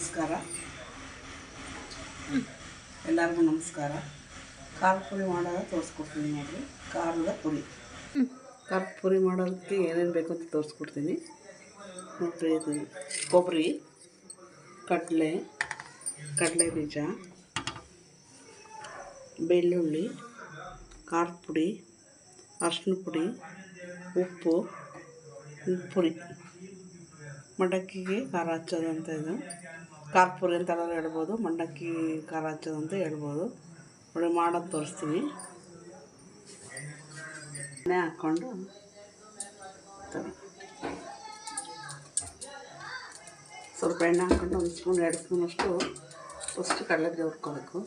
ನಮಸ್ಕಾರ. ಎಲ್ಲರಿಗೂ ನಮಸ್ಕಾರ. ಖಾರ ಪುರಿ ಮಾಡೋದ ತೋರಿಸ್ಕೊಡ್ತೀನಿ ನೋಡಿರಿ. ಖಾರದ ಪುರಿ. ಖಾರದ ಪುರಿ ಮಾಡೋದಕ್ಕೆ ಏನೇನು ಬೇಕು ಅಂತ ತೋರಿಸ್ಕೊಡ್ತೀನಿ. ನೋಡಿರಿ ಇದು ಕೊಬ್ಬರಿ, ಕಡಲೆ ಕಡಲೆ ಬೀಜ, ಬೆಳ್ಳುಳ್ಳಿ, ಖಾರದ ಪುಡಿ, ಅರ್ಶಿನ ಪುಡಿ, ಉಪ್ಪು, ಪುರಿ. ಮಡಕ್ಕಿಗೆ ಖಾರ ಹಚ್ಚೋದು ಅಂತ ಇದು. ಖಾರ ಪುರಿ ಅಂತ ಎಲ್ಲ ಹೇಳ್ಬೋದು, ಮಂಡಕ್ಕಿ ಖಾರ ಹಚ್ಚೋದು ಅಂತ ಹೇಳ್ಬೋದು. ನೋಡಿ, ಮಾಡೋದು ತೋರಿಸ್ತೀನಿ ಎಣ್ಣೆ ಹಾಕ್ಕೊಂಡು ಸ್ವಲ್ಪ ಎಣ್ಣೆ ಹಾಕ್ಕೊಂಡು ಒಂದು ಸ್ಪೂನ್, ಎರಡು ಸ್ಪೂನಷ್ಟು ಫಸ್ಟು ಕಡಲೆ ಹುರ್ಕೋಬೇಕು.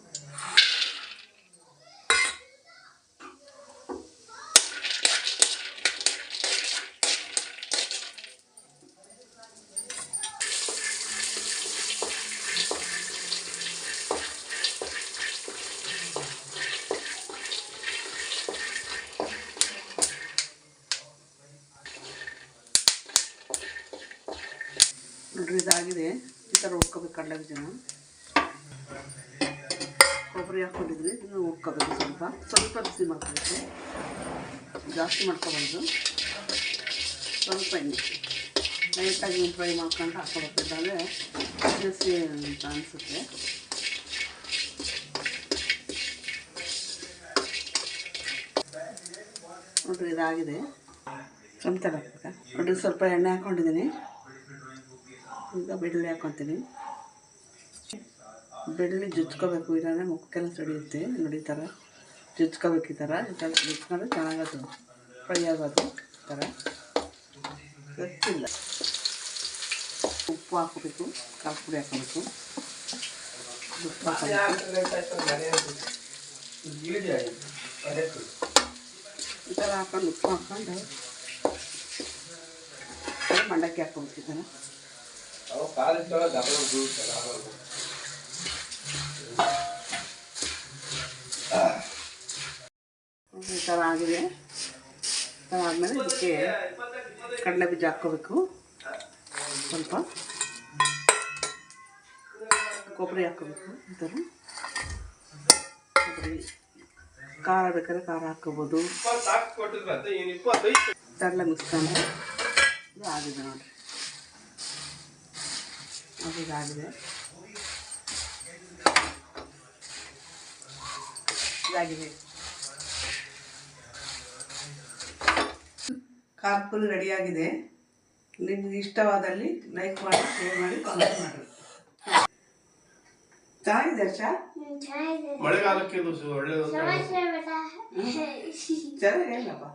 ನೋಡ್ರಿ, ಇದಾಗಿದೆ. ಈ ಥರ ಹುರ್ಕೋಬೇಕು ಕಡಲೆ ಜನ ಕೊಬ್ಬರಿ ಹಾಕ್ಕೊಂಡಿದ್ವಿ ಇದನ್ನು ಹುರ್ಕೋಬೇಕು ಸ್ವಲ್ಪ. ಸ್ವಲ್ಪ ಬಿಸಿ ಮಾಡ್ಕೋಬೇಕು. ಜಾಸ್ತಿ ಮಾಡ್ಕೊಬಾರ್ದು. ಸ್ವಲ್ಪ ಎಣ್ಣೆ. ಲೈಟಾಗಿ ಫ್ರೈ ಮಾಡ್ಕೊಂಡು ಹಾಕ್ಕೊಬೇಕು ಜಾಸ್ತಿ ಅಂತ ಅನಿಸುತ್ತೆ. ನೋಡ್ರಿ, ಇದಾಗಿದೆ. ಚಮಚ ನೋಡ್ರಿ, ಸ್ವಲ್ಪ ಎಣ್ಣೆ ಹಾಕ್ಕೊಂಡಿದ್ದೀನಿ ಈಗ ಬೆಳ್ಳುಳ್ಳಿ ಹಾಕೊತೀನಿ ಬೆಳ್ಳುಳ್ಳಿ ಜುಚ್ಕೋಬೇಕು, ಇಲ್ಲಾಂದರೆ ಮುಖಕ್ಕೆಲ್ಲ ಸಡಿಯುತ್ತೆ, ನೋಡಿ ಈ ಥರ ಜುಜ್ಕೋಬೇಕು ಈ ಥರ ಈ ಥರ ಜುಜ್ಕೊಂಡ್ರೆ ಚೆನ್ನಾಗದು, ಫ್ರೈ ಆಗೋದು ಈ ಥರ ಗೊತ್ತಿಲ್ಲ. ಉಪ್ಪು ಹಾಕೋಬೇಕು, ಖಾರ ಪುಡಿ ಹಾಕೋಬೇಕು. ಉಪ್ಪು ಹಾಕೋಬೇಕು. ಈ ಥರ ಹಾಕೊಂಡು, ಉಪ್ಪು ಹಾಕ್ಕೊಂಡು ಮಂಡಕ್ಕಿ ಹಾಕೋಬೇಕು ಈ ಥರ ಈ ಥರ ಆಗಿದೆ. ಈ ಥರ ಆದಮೇಲೆ ಇದಕ್ಕೆ ಕಡಲೆ ಬೀಜ ಹಾಕ್ಕೋಬೇಕು. ಸ್ವಲ್ಪ ಕೊಬ್ಬರಿ ಹಾಕ್ಕೋಬೇಕು ಈ ಥರ ಕೊಬ್ಬರಿ ಖಾರ ಬೇಕಾದ್ರೆ ಖಾರ ಹಾಕ್ಕೋಬೋದು. ಕಡಲೆ ಮಿಕ್ಸ್ ಅಂದರೆ ಇದು ಆಗಿದೆ ನೋಡಿರಿ. ಅದು ಇದಾಗಿದೆ. ಇದಾಗಿದೆ ಕಾರ್ ಫುಲ್ ರೆಡಿಯಾಗಿದೆ. ನಿಮ್ಗೆ ಇಷ್ಟವಾದಲ್ಲಿ ಲೈಕ್ ಮಾಡಿ ಶೇರ್ ಮಾಡಿ ಕಾಮೆಂಟ್ ಮಾಡಿ. ಚೆನ್ನಾಗಿದೆ ಅರ್ಷ? ಮಳೆಗಾಲಕ್ಕೆ ಒಳ್ಳೆಯದು ಒಳ್ಳೆ ಚೆನ್ನಾಗಿಲ್ಲಪ್ಪ